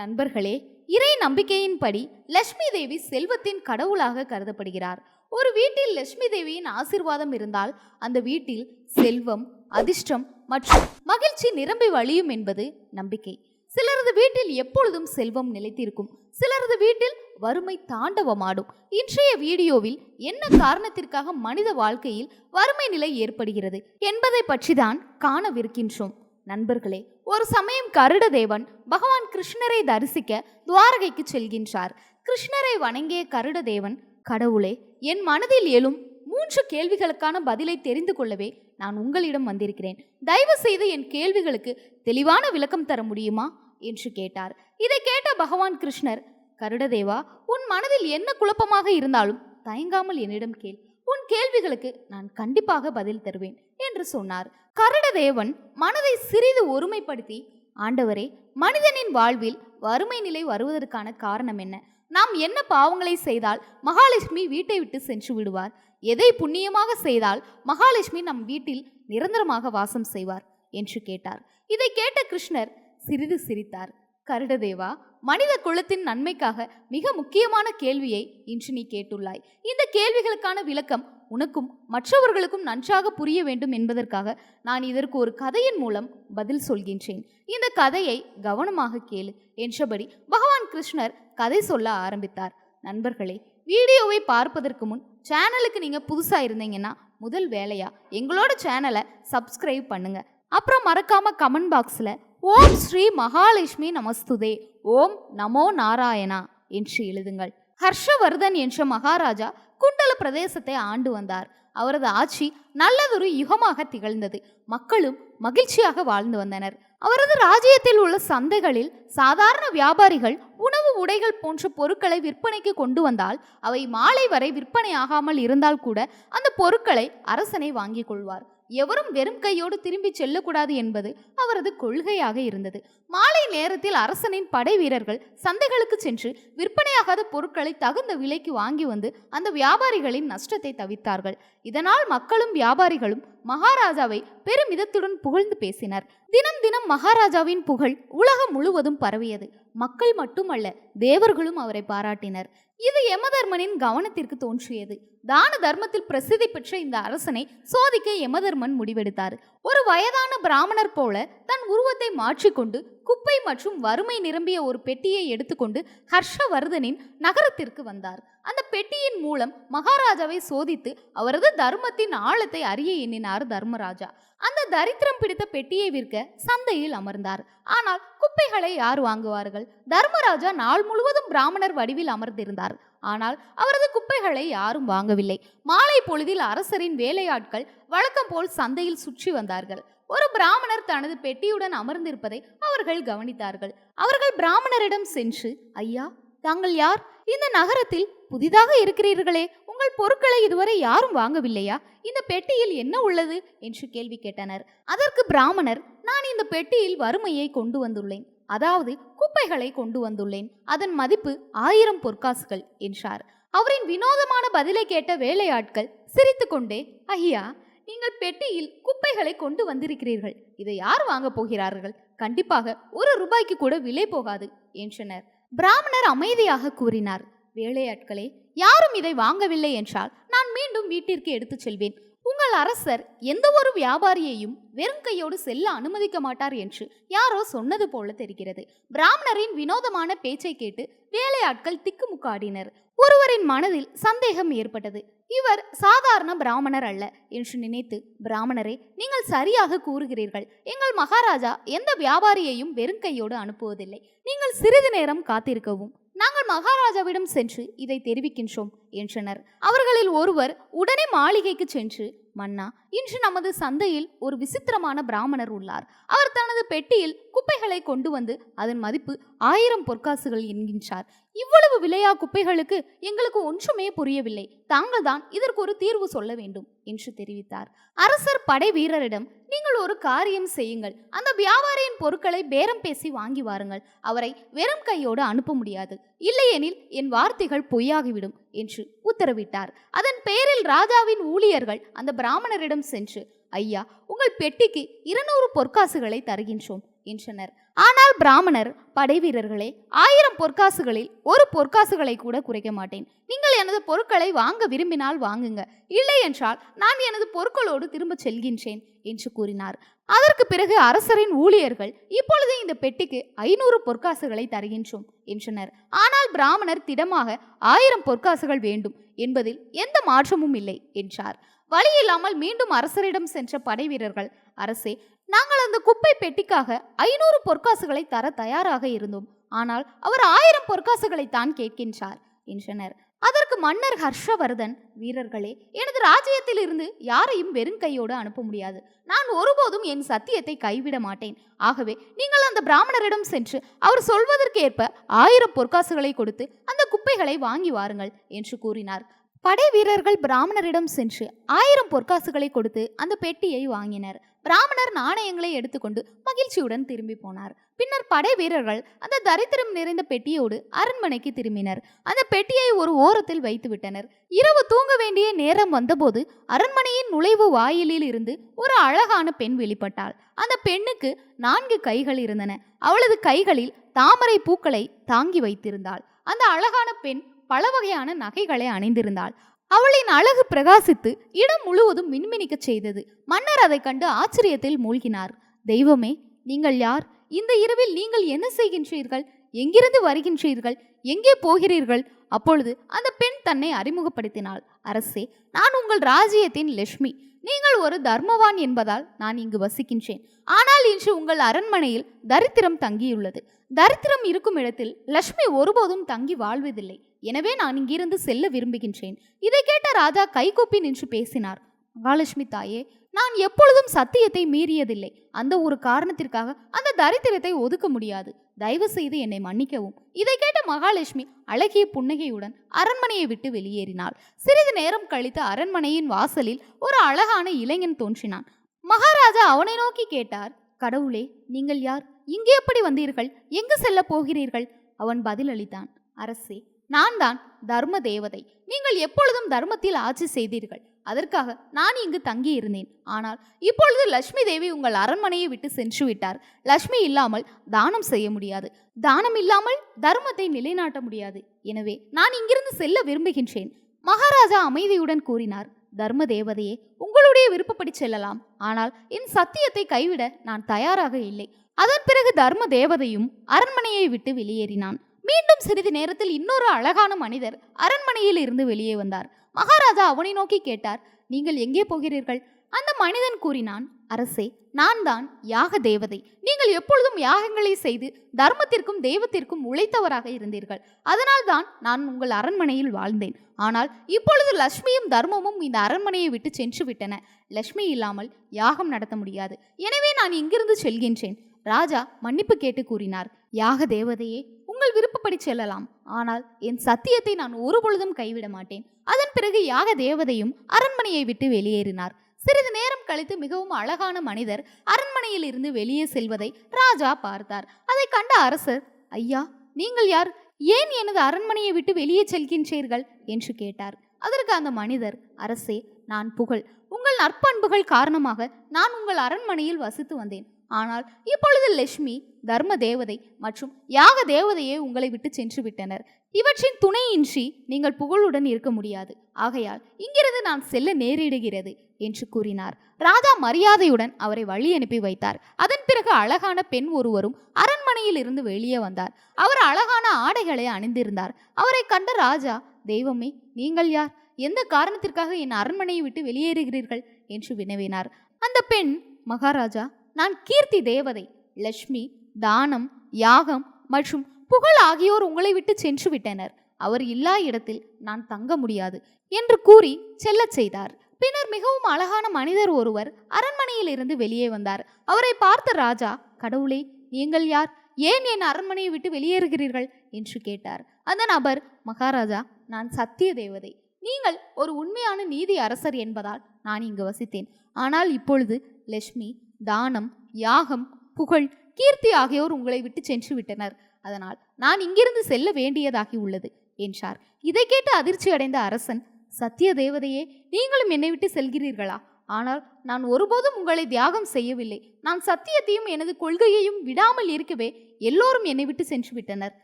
நண்பர்களே இறை நம்பிக்கையின்படி லட்சுமி தேவி செல்வத்தின் கடவுளாக கருதப்படுகிறார். ஒரு வீட்டில் லட்சுமி தேவியின் ஆசீர்வாதம் இருந்தால் அந்த வீட்டில் செல்வம் அதிர்ஷ்டம் மற்றும் மகிழ்ச்சி நிரம்பி வழியும் என்பது நம்பிக்கை. சிலரது வீட்டில் எப்பொழுதும் செல்வம் நிலைத்திருக்கும். சிலரது வீட்டில் வறுமை தாண்டவமாடும். இன்றைய வீடியோவில் என்ன காரணத்திற்காக மனித வாழ்க்கையில் வறுமை நிலை ஏற்படுகிறது என்பதை பற்றிதான் காணவிருக்கின்றோம். நண்பர்களே ஒரு சமயம் கருடதேவன் பகவான் கிருஷ்ணரை தரிசிக்க துவாரகைக்கு செல்கின்றார். கிருஷ்ணரை வணங்கிய கருடதேவன் கடவுளே என் மனதில் எழும் மூன்று கேள்விகளுக்கான பதிலை தெரிந்து கொள்ளவே நான் உங்களிடம் வந்திருக்கிறேன். தயவு செய்து என் கேள்விகளுக்கு தெளிவான விளக்கம் தர முடியுமா? என்று கேட்டார். இதை கேட்ட பகவான் கிருஷ்ணர் கருடதேவா உன் மனதில் என்ன குழப்பமாக இருந்தாலும் தயங்காமல் என்னிடம் கேள். உன் கேள்விகளுக்கு நான் கண்டிப்பாக பதில் தருவேன். என்று சொன்னார். கருடதேவன் மனதை சிறிது ஒருமைப்படுத்தி ஆண்டவரே மனிதனின் வாழ்வில் வறுமை நிலை வருவதற்கான காரணம் என்ன? நாம் என்ன பாவங்களை செய்தால் மகாலட்சுமி வீட்டை விட்டு சென்று விடுவார்? எதை புண்ணியமாக செய்தால் மகாலட்சுமி நம் வீட்டில் நிரந்தரமாக வாசம் செய்வார்? என்று கேட்டார். இதை கேட்ட கிருஷ்ணர் சிறிது சிரித்தார். கருடதேவா மனித குலத்தின் நன்மைக்காக மிக முக்கியமான கேள்வியை இன்று நீ கேட்டுள்ளாய். இந்த கேள்விகளுக்கான விளக்கம் உனக்கும் மற்றவர்களுக்கும் நன்றாக புரிய வேண்டும் என்பதற்காக நான் இதற்கு ஒரு கதையின் மூலம் பதில் சொல்கின்றேன். இந்த கதையை கவனமாக கேளு என்றபடி பகவான் கிருஷ்ணர் கதை சொல்ல ஆரம்பித்தார். நண்பர்களே வீடியோவை பார்ப்பதற்கு முன் சேனலுக்கு நீங்கள் புதுசாக இருந்தீங்கன்னா முதல் வேலையாக எங்களோட சேனலை சப்ஸ்கிரைப் பண்ணுங்க. அப்புறம் மறக்காம கமெண்ட் பாக்ஸில் ஓம் ஸ்ரீ மகாலட்சுமி நமஸ்துதே ஓம் நமோ நாராயணா என்று எழுதுங்கள். ஹர்ஷவர்தன் என்ற மகாராஜா குண்டல பிரதேசத்தை ஆண்டு வந்தார். அவரது ஆட்சி நல்லதொரு யுகமாக திகழ்ந்தது. மக்களும் மகிழ்ச்சியாக வாழ்ந்து வந்தனர். அவரது ராஜ்யத்தில் உள்ள சந்தைகளில் சாதாரண வியாபாரிகள் உணவு உடைகள் போன்ற பொருட்களை விற்பனைக்கு கொண்டு வந்தால் அவை மாலை வரை விற்பனையாகாமல் இருந்தால் கூட அந்த பொருட்களை அரசனை வாங்கிக் கொள்வார். எவரும் வெறும் கையோடு திரும்பி செல்லக்கூடாது என்பது அவரது கொள்கையாக இருந்தது. மாலை நேரத்தில் அரசனின் படை வீரர்கள் சந்தைகளுக்கு சென்று விற்பனையாகாத பொருட்களை தகுந்த விலைக்கு வாங்கி வந்து அந்த வியாபாரிகளின் நஷ்டத்தை தவித்தார்கள். இதனால் மக்களும் வியாபாரிகளும் மகாராஜாவை பெருமிதத்துடன் புகழ்ந்து பேசினர். தினம் தினம் மகாராஜாவின் புகழ் உலகம் முழுவதும் பரவியது. மக்கள் மட்டுமல்ல தேவர்களும் அவரை பாராட்டினர். இது யமதர்மனின் கவனத்திற்கு தோன்றியது. தான தர்மத்தில் பிரசித்தி பெற்ற இந்த அரசனை சோதிக்க யமதர்மன் முடிவெடுத்தார். ஒரு வயதான பிராமணர் போல தன் உருவத்தை மாற்றிக்கொண்டு குப்பை மற்றும் வறுமை நிரம்பிய ஒரு பெட்டியை எடுத்துக்கொண்டு ஹர்ஷவர்தனின் நகரத்திற்கு வந்தார். அந்த பெட்டியின் மூலம் மகாராஜாவை சோதித்து அவரது தர்மத்தின் ஆழத்தை அறிய எண்ணினார் தர்மராஜா. அந்த தரித்திரம் பிடித்த பெட்டியை விற்க சந்தையில் அமர்ந்தார். ஆனால் குப்பைகளை யார் வாங்குவார்கள்? தர்மராஜா நாள் முழுவதும் பிராமணர் வடிவில் அமர்ந்திருந்தார். ஆனால் அவரது குப்பைகளை யாரும் வாங்கவில்லை. மாலை பொழுதில் அரசரின் வேலையாட்கள் வழக்கம் போல் சந்தையில் சுற்றி வந்தார்கள். ஒரு பிராமணர் தனது பெட்டியுடன் அமர்ந்திருப்பதை அவர்கள் கவனித்தார்கள். அவர்கள் பிராமணரிடம் சென்று ஐயா தாங்கள் யார்? இந்த நகரத்தில் புதிதாக இருக்கிறீர்களே உங்கள் பொருட்களை இதுவரை யாரும் வாங்கவில்லையா? இந்த பெட்டியில் என்ன உள்ளது? என்று கேள்வி கேட்டனர். அதற்கு பிராமணர் நான் இந்த பெட்டியில் வறுமையை கொண்டு வந்துள்ளேன். அதாவது குப்பைகளை கொண்டு வந்துள்ளேன். அதன் மதிப்பு ஆயிரம் பொற்காசுகள் என்றார். அவரின் வினோதமான பதிலை கேட்ட வேலையாட்கள் சிரித்துக்கொண்டே ஐயா நீங்கள் பெட்டியில் குப்பைகளை கொண்டு வந்திருக்கிறீர்கள். இதை யார் வாங்க போகிறார்கள்? கண்டிப்பாக ஒரு ரூபாய்க்கு கூட விலை போகாது என்றனர். பிராமணர் அமைதியாக கூறினார். வேலையாட்களே யாரும் இதை வாங்கவில்லை என்றால் நான் மீண்டும் வீட்டிற்கு எடுத்துச் செல்வேன். உங்கள் அரசர் எந்த ஒரு வியாபாரியையும் வெறும் கையோடு செல்ல அனுமதிக்க மாட்டார் என்று யாரோ சொன்னது போல தெரிகிறது. பிராமணரின் வினோதமான பேச்சை கேட்டு வேலையாட்கள் திக்குமுக்காடினர். ஒருவரின் மனதில் சந்தேகம் ஏற்பட்டது. இவர் சாதாரண பிராமணர் அல்ல என்று நினைத்து பிராமணரே நீங்கள் சரியாக கூறுகிறீர்கள். எங்கள் மகாராஜா எந்த வியாபாரியையும் வெறும் கையோடு அனுப்புவதில்லை. நீங்கள் சிறிது நேரம் காத்திருக்கவும். நாங்கள் மகாராஜாவிடம் சென்று இதை தெரிவிக்கின்றோம் என்றனர். அவர்களில் ஒருவர் உடனே மாளிகைக்கு சென்று மன்னா இன்று நமது சந்தையில் ஒரு விசித்திரமான பிராமணர் உள்ளார். அவர் தனது பெட்டியில் குப்பைகளை கொண்டு வந்து அதன் மதிப்பு ஆயிரம் பொற்காசுகள் என்கின்றார். இவ்வளவு விலையா குப்பைகளுக்கு? எங்களுக்கு ஒன்றுமே புரியவில்லை. தாங்கள் தான் இதற்கு ஒரு தீர்வு சொல்ல வேண்டும் என்று தெரிவித்தார். அரசர் படை வீரரிடம் நீங்கள் ஒரு காரியம் செய்யுங்கள். அந்த வியாபாரியின் பொருட்களை பேரம் பேசி வாங்கி வாருங்கள். அவரை வெறும் கையோடு அனுப்ப முடியாது. இல்லையெனில் என் வார்த்தைகள் பொய்யாகிவிடும் என்று உத்தரவிட்டார். அதன் பெயரில் ராஜாவின் ஊழியர்கள் அந்த பிராமணரிடம் சென்று ஐயா உங்கள் பெட்டிக்கு இருநூறு பொற்காசுகளை தருகின்றோம். என்றனர். ஆனால் பிராமணர் படை வீரர்களே ஆயிரம் பொற்காசுகளில் ஒரு பொற்காசுகளை கூட குறைக்க மாட்டேன். நீங்கள் எனது பொருட்களை வாங்க விரும்பினால் வாங்குங்க. இல்லை என்றால் நான் எனது பொருட்களோடு திரும்ப செல்கின்றேன் என்று கூறினார். அதற்கு பிறகு அரசரின் ஊழியர்கள் இப்பொழுது இந்த பெட்டிக்கு ஐநூறு பொற்காசுகளை தருகின்றோம் என்றனர். ஆனால் பிராமணர் திடமாக ஆயிரம் பொற்காசுகள் வேண்டும் என்பதில் எந்த மாற்றமும் இல்லை என்றார். வழியில்லாமல் மீண்டும் அரசரிடம் சென்ற படை வீரர்கள் அரசே நாங்கள் அந்த குப்பை பெட்டிக்காக ஐநூறு பொற்காசுகளை தர தயாராக இருந்தோம். ஆனால் அவர் ஆயிரம் பொற்காசுகளை தான் கேட்கின்றார் என்றனர். அதற்கு மன்னர் ஹர்ஷவர்தன் வீரர்களே எனது ராஜ்யத்தில் இருந்து யாரையும் வெறும் கையோடு அனுப்ப முடியாது. நான் ஒருபோதும் என் சத்தியத்தை கைவிட மாட்டேன். ஆகவே நீங்கள் அந்த பிராமணரிடம் சென்று அவர் சொல்வதற்கேற்ப ஆயிரம் பொற்காசுகளை கொடுத்து அந்த குப்பைகளை வாங்கி வாருங்கள் என்று கூறினார். படை வீரர்கள் பிராமணரிடம் சென்று ஆயிரம் பொற்காசுகளை கொடுத்து அந்த பெட்டியை வாங்கினர். பிராமணர் நாணயங்களை எடுத்துக்கொண்டு மகிழ்ச்சியுடன் திரும்பி போனார். பின்னர் படை வீரர்கள் அந்த தரித்திரம் நிறைந்த பெட்டியோடு அரண்மனைக்கு திரும்பினர். அந்த பெட்டியை ஒரு ஓரத்தில் வைத்து விட்டனர் இரவு தூங்க வேண்டிய நேரம் வந்தபோது அரண்மனையின் நுழைவு வாயிலில் இருந்து ஒரு அழகான பெண் வெளிப்பட்டாள். அந்த பெண்ணுக்கு நான்கு கைகள் இருந்தன. அவளது கைகளில் தாமரை பூக்களை தாங்கி வைத்திருந்தாள். அந்த அழகான பெண் பல வகையான நகைகளை அணிந்திருந்தாள். அவளின் அழகு பிரகாசித்து இடம் முழுவதும் மின்மினிக்கச் செய்தது. மன்னர் அதைக் கண்டு ஆச்சரியத்தில் மூழ்கினார். தெய்வமே நீங்கள் யார்? இந்த இரவில் நீங்கள் என்ன செய்கின்றீர்கள்? எங்கிருந்து வருகின்றீர்கள்? எங்கே போகிறீர்கள்? அப்பொழுது அந்த பெண் தன்னை அறிமுகப்படுத்தினாள். அரசே நான் உங்கள் ராஜ்யத்தின் லட்சுமி. நீங்கள் ஒரு தர்மவான் என்பதால் நான் இங்கு வசிக்கின்றேன். ஆனால் இன்று உங்கள் அரண்மனையில் தரித்திரம் தங்கியுள்ளது. தரித்திரம் இருக்கும் இடத்தில் லட்சுமி ஒருபோதும் தங்கி வாழ்வதில்லை. எனவே நான் இங்கிருந்து செல்ல விரும்புகின்றேன். இதை கேட்ட ராஜா கைகூப்பி நின்று பேசினார். மகாலட்சுமி தாயே நான் எப்பொழுதும் சத்தியத்தை மீறியதில்லை. அந்த ஒரு காரணத்திற்காக அந்த தரித்திரத்தை ஒதுக்க முடியாது. தயவு செய்து என்னை மன்னிக்கவும். இதை கேட்ட மகாலட்சுமி அழகிய புன்னகையுடன் அரண்மனையை விட்டு வெளியேறினாள். சிறிது நேரம் கழித்து அரண்மனையின் வாசலில் ஒரு அழகான இளைஞன் தோன்றினான். மகாராஜா அவனை நோக்கி கேட்டார் கடவுளே நீங்கள் யார்? இங்கே எப்படி வந்தீர்கள்? எங்கு செல்ல போகிறீர்கள்? அவன் பதிலளித்தான் அரசே நான் தான் தர்ம தேவதை நீங்கள் எப்பொழுதும் தர்மத்தில் ஆட்சி செய்தீர்கள். அதற்காக நான் இங்கு தங்கி இருந்தேன் ஆனால் இப்பொழுது லட்சுமி தேவி உங்கள் அரண்மனையை விட்டு சென்று விட்டார். லட்சுமி இல்லாமல் தானம் செய்ய முடியாது. தானம் இல்லாமல் தர்மத்தை நிலைநாட்ட முடியாது. எனவே நான் இங்கிருந்து செல்ல விரும்புகின்றேன். மகாராஜா அமைதியுடன் கூறினார் தர்ம தேவதையே உங்களுடைய விருப்பப்படி செல்லலாம். ஆனால் என் சத்தியத்தை கைவிட நான் தயாராக இல்லை. அதன் பிறகு தர்ம தேவதையும் அரண்மனையை விட்டு வெளியேறினான். மீண்டும் சிறிது நேரத்தில் இன்னொரு அழகான மனிதர் அரண்மனையில் இருந்து வெளியே வந்தார். மகாராஜா அவனை நோக்கி கேட்டார் நீங்கள் எங்கே போகிறீர்கள்? அந்த மனிதன் கூறினான் அரசே நான் தான் யாக தேவதை. நீங்கள் எப்பொழுதும் யாகங்களை செய்து தர்மத்திற்கும் தெய்வத்திற்கும் உழைத்தவராக இருந்தீர்கள். அதனால் தான் நான் உங்கள் அரண்மனையில் வாழ்ந்தேன். ஆனால் இப்பொழுது லட்சுமியும் தர்மமும் இந்த அரண்மனையை விட்டு சென்று விட்டன. லட்சுமி இல்லாமல் யாகம் நடத்த முடியாது. எனவே நான் இங்கிருந்து செல்கின்றேன். ராஜா மன்னிப்பு கேட்டு கூறினார் யாக தேவதையே உங்கள் விருப்பப்படி செல்லலாம். ஆனால் என் சத்தியத்தை நான் ஒருபொழுதும் கைவிட மாட்டேன். அதன் பிறகு யாக தேவதையும் அரண்மனையை விட்டு வெளியேறினார். சிறிது நேரம் கழித்து மிகவும் அழகான மனிதர் அரண்மனையில் இருந்து வெளியே செல்வதை ராஜா பார்த்தார். அதை கண்ட அரசர் ஐயா நீங்கள் யார்? ஏன் எனது அரண்மனையை விட்டு வெளியே செல்கின்றீர்கள்? என்று கேட்டார். அதற்கு அந்த மனிதர் அரசே நான் புகழ். உங்கள் நற்பண்புகள் காரணமாக நான் உங்கள் அரண்மனையில் வசித்து வந்தேன். ஆனால் இப்பொழுது லட்சுமி தர்ம தேவதை மற்றும் யாக தேவதையே உங்களை விட்டு சென்று விட்டனர் இவற்றின் துணையின்றி நீங்கள் புகழுடன் இருக்க முடியாது. ஆகையால் இங்கிருந்து நான் செல்ல நேரிடுகிறது என்று கூறினார். ராஜா மரியாதையுடன் அவரை வழி அனுப்பி வைத்தார். அதன் பிறகு அழகான பெண் ஒருவரும் அரண்மனையில் இருந்து வெளியே வந்தார். அவர் அழகான ஆடைகளை அணிந்திருந்தார். அவரை கண்ட ராஜா தெய்வமே நீங்கள் யார்? எந்த காரணத்திற்காக என் அரண்மனையை விட்டு வெளியேறுகிறீர்கள்? என்று வினவினார். அந்த பெண் மகாராஜா நான் கீர்த்தி தேவதை லட்சுமி தானம் யாகம் மற்றும் புகழ் ஆகியோர் உங்களை விட்டு சென்று விட்டனர். அவர் இல்லா இடத்தில் நான் தங்க முடியாது என்று கூறி செல்லச் செய்தார். பின்னர் மிகவும் அழகான மனிதர் ஒருவர் அரண்மனையில் இருந்து வெளியே வந்தார். அவரை பார்த்த ராஜா கடவுளே நீங்கள் யார்? ஏன் என் அரண்மனையை விட்டு வெளியேறுகிறீர்கள்? என்று கேட்டார். அந்த நபர் மகாராஜா நான் சத்திய தேவதை. நீங்கள் ஒரு உண்மையான நீதி அரசர் என்பதால் நான் இங்கு வசித்தேன். ஆனால் இப்பொழுது லட்சுமி தானம் யாகம் புகழ் கீர்த்தி ஆகியோர் உங்களை விட்டு சென்று விட்டனர். அதனால் நான் இங்கிருந்து செல்ல வேண்டியதாகி உள்ளது என்றார். இதை கேட்டு அதிர்ச்சி அடைந்த அரசன் சத்திய தேவதையே நீங்களும் என்னை விட்டு செல்கிறீர்களா? ஆனால் நான் ஒருபோதும் உங்களை தியாகம் செய்யவில்லை. நான் சத்தியத்தையும் எனது கொள்கையையும் விடாமல் இருக்கவே எல்லோரும் என்னை விட்டு சென்று விட்டனர்.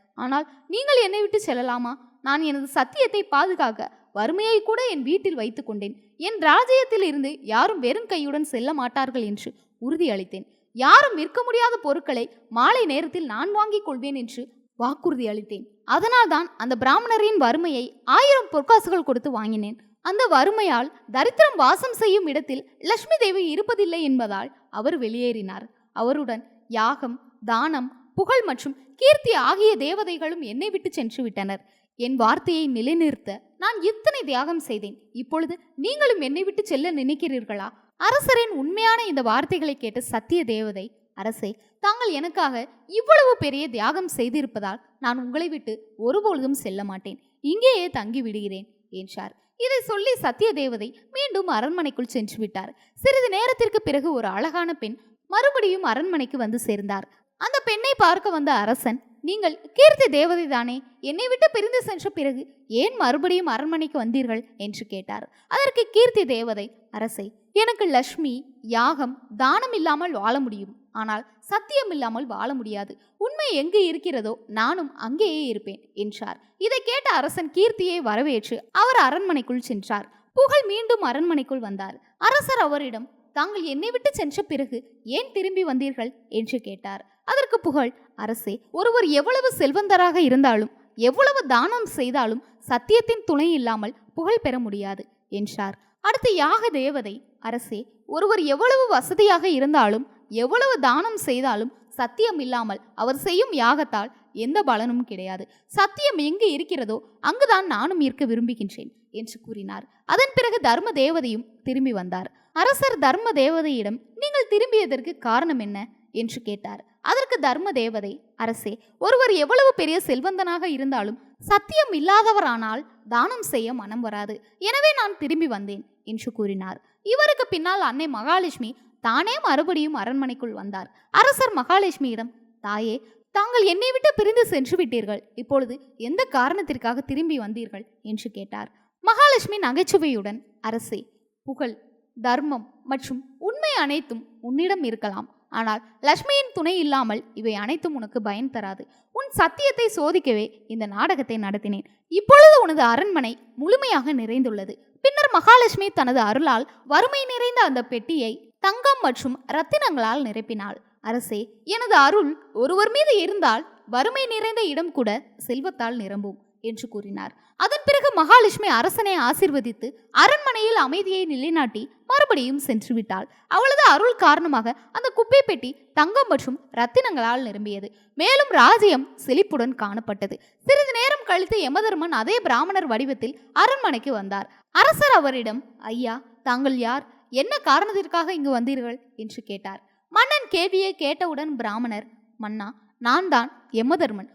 ஆனால் நீங்கள் என்னை விட்டு செல்லலாமா? நான் எனது சத்தியத்தை பாதுகாக்க வறுமையை கூட என் வீட்டில் வைத்துக்கொண்டேன் என் ராஜ்யத்தில் இருந்து யாரும் வெறும் கையுடன் செல்ல மாட்டார்கள் என்று உறுதியளித்தேன். யாரும் விற்க முடியாத பொருட்களை மாலை நேரத்தில் நான் வாங்கிக் கொள்வேன் என்று வாக்குறுதி அளித்தேன் அதனால்தான் அந்த பிராமணரின் வறுமையை ஆயிரம் பொற்காசுகள் கொடுத்து வாங்கினேன். அந்த வறுமையால் தரித்திரம் வாசம் செய்யும் இடத்தில் லட்சுமி தேவி இருப்பதில்லை என்பதால் அவர் வெளியேறினார். அவருடன் யாகம் தானம் புகழ் மற்றும் கீர்த்தி ஆகிய தேவதைகளும் என்னை விட்டு சென்று விட்டனர். என் வார்த்தையை நிலைநிறுத்த நான் இத்தனை தியாகம் செய்தேன். இப்பொழுது நீங்களும் என்னை விட்டு செல்ல நினைக்கிறீர்களா? அரசரின் உண்மையான இந்த வார்த்தைகளை கேட்ட சத்திய தேவதை அரசே தாங்கள் எனக்காக இவ்வளவு பெரிய தியாகம் செய்திருப்பதால் நான் உங்களை விட்டு ஒருபொழுதும் செல்ல மாட்டேன். இங்கேயே தங்கி விடுகிறேன் என்றார். இதை சொல்லி சத்திய தேவதை மீண்டும் அரண்மனைக்குள் சென்று விட்டார். சிறிது நேரத்திற்கு பிறகு ஒரு அழகான பெண் மறுபடியும் அரண்மனைக்கு வந்து சேர்ந்தார். அந்த பெண்ணை பார்க்க வந்த அரசன் நீங்கள் கீர்த்தி தேவதை தானே? என்னை விட்டு பிரிந்து சென்ற பிறகு ஏன் மறுபடியும் அரண்மனைக்கு வந்தீர்கள்? என்று கேட்டார். அதற்கு கீர்த்தி தேவதை அரசை எனக்கு லக்ஷ்மி யாகம் தானம் இல்லாமல் வாழ முடியும். ஆனால் சத்தியம் இல்லாமல் வாழ முடியாது. உண்மை எங்கு இருக்கிறதோ நானும் அங்கேயே இருப்பேன் என்றார். இதை கேட்ட அரசன் கீர்த்தியை வரவேற்று அவர் அரண்மனைக்குள் சென்றார். புகழ் மீண்டும் அரண்மனைக்குள் வந்தார். அரசர் அவரிடம் தாங்கள் என்னை விட்டு சென்ற பிறகு ஏன் திரும்பி வந்தீர்கள்? என்று கேட்டார். அதற்கு புகழ் அரசே ஒருவர் எவ்வளவு செல்வந்தராக இருந்தாலும் எவ்வளவு தானம் செய்தாலும் சத்தியத்தின் துணை இல்லாமல் புகழ் பெற முடியாது என்றார். அடுத்து யாக தேவதை. அரசே ஒருவர் எவ்வளவு வசதியாக இருந்தாலும் எவ்வளவு தானம் செய்தாலும் சத்தியம் இல்லாமல் அவர் செய்யும் யாகத்தால் எந்த பலனும் கிடையாது. சத்தியம் எங்கு இருக்கிறதோ அங்குதான் நானும் இருக்க விரும்புகின்றேன் என்று கூறினார். அதன் பிறகு தர்ம தேவதையும் திரும்பி வந்தார். அரசர் தர்ம தேவதையிடம் நீங்கள் திரும்பியதற்கு காரணம் என்ன? என்று கேட்டார். அதற்கு தர்ம தேவதை அரசே ஒருவர் எவ்வளவு பெரிய செல்வந்தனாக இருந்தாலும் சத்தியம் இல்லாதவரானால் தானம் செய்ய மனம் வராது. எனவே நான் திரும்பி வந்தேன் என்று கூறினார். இவருக்கு பின்னால் அன்னை மகாலட்சுமி தானே மறுபடியும் அரண்மனைக்குள் வந்தார். அரசர் மகாலட்சுமியிடம் தாயே தாங்கள் என்னை விட்டு பிரிந்து சென்று விட்டீர்கள். இப்பொழுது எந்த காரணத்திற்காக திரும்பி வந்தீர்கள்? என்று கேட்டார். மகாலட்சுமி நகைச்சுவையுடன் அரசே புகழ் தர்மம் மற்றும் உண்மை அனைத்தும் உன்னிடம் இருக்கலாம். ஆனால் லக்ஷ்மியின் துணை இல்லாமல் இவை அனைத்தும் உனக்கு பயன் தராது. உன் சத்தியத்தை சோதிக்கவே இந்த நாடகத்தை நடத்தினேன். இப்பொழுது உனது அரண்மனை முழுமையாக நிறைந்துள்ளது. பின்னர் மகாலட்சுமி தனது அருளால் வறுமை நிறைந்த அந்த பெட்டியை தங்கம் மற்றும் ரத்தினங்களால் நிரப்பினாள். அரசே எனது அருள் ஒருவர் மீது இருந்தால் வறுமை நிறைந்த இடம் கூட செல்வத்தால் நிரம்பும். என்று கூறினார். அதன் பிறகு மகாலட்சுமி அரசனை ஆசிர்வதித்து அரண்மனையில் அமைதியை நிலைநாட்டி மறுபடியும் சென்று விட்டாள். அவளது அருள் காரணமாக அந்த குப்பை பெட்டி தங்கம் மற்றும் ரத்தினங்களால் நிரம்பியது. மேலும் ராஜ்யம் செழிப்புடன் காணப்பட்டது. சிறிது நேரம் கழித்து யமதர்மன் அதே பிராமணர் வடிவத்தில் அரண்மனைக்கு வந்தார். அரசர் அவரிடம் ஐயா தாங்கள் யார்? என்ன காரணத்திற்காக இங்கு வந்தீர்கள்? என்று கேட்டார். மன்னன் கேள்வியை கேட்டவுடன் பிராமணர் மன்னா நான் தான் யமதர்மன்.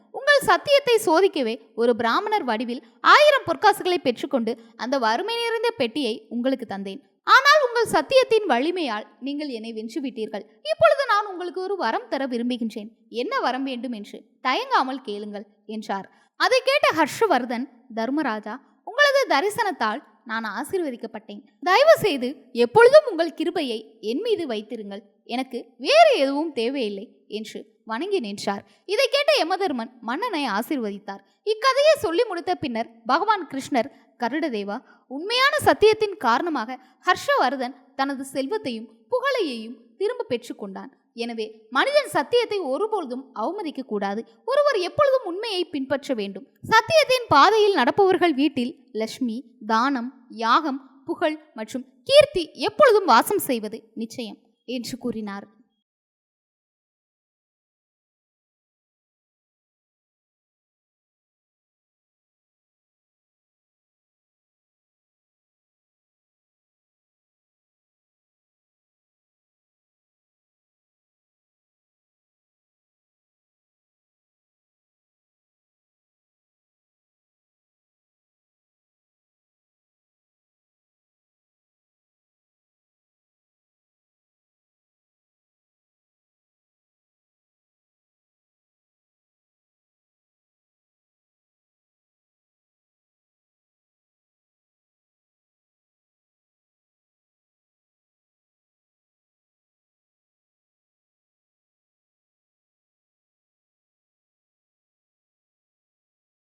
சத்தியத்தை சோதிக்கவே ஒரு பிராமணர் வடிவில் ஆயிரம் பொற்காசுகளை பெற்றுக்கொண்டு அந்த வறுமை நிறைந்த பெட்டியை உங்களுக்கு தந்தேன். ஆனால் உங்கள் சத்தியத்தின் வலிமையால் நீங்கள் என்னை வென்று விட்டீர்கள் இப்பொழுது நான் உங்களுக்கு ஒரு வரம் தர விரும்புகின்றேன். என்ன வரம் வேண்டும் என்று தயங்காமல் கேளுங்கள் என்றார். அதை கேட்ட ஹர்ஷவர்தன் தர்மராஜா உங்களது தரிசனத்தால் நான் ஆசீர்வதிக்கப்பட்டேன். தயவு செய்து எப்பொழுதும் உங்கள் கிருபையை என் மீது வைத்திருங்கள் எனக்கு வேறு எதுவும் தேவையில்லை என்று வணங்கி நின்றார். இதை கேட்ட யமதர்மன் மன்னனை ஆசிர்வதித்தார். இக்கதையை சொல்லி முடித்த பின்னர் பகவான் கிருஷ்ணர் கருடதேவா உண்மையான சத்தியத்தின் காரணமாக ஹர்ஷவர்தன் தனது செல்வத்தையும் புகழையையும் திரும்ப பெற்றுக்கொண்டான் எனவே மனிதன் சத்தியத்தை ஒருபொழுதும் அவமதிக்க கூடாது. ஒருவர் எப்பொழுதும் உண்மையை பின்பற்ற வேண்டும். சத்தியத்தின் பாதையில் நடப்பவர்கள் வீட்டில் லட்சுமி தானம் யாகம் புகழ் மற்றும் கீர்த்தி எப்பொழுதும் வாசம் செய்வது நிச்சயம். என்று கூறினார்.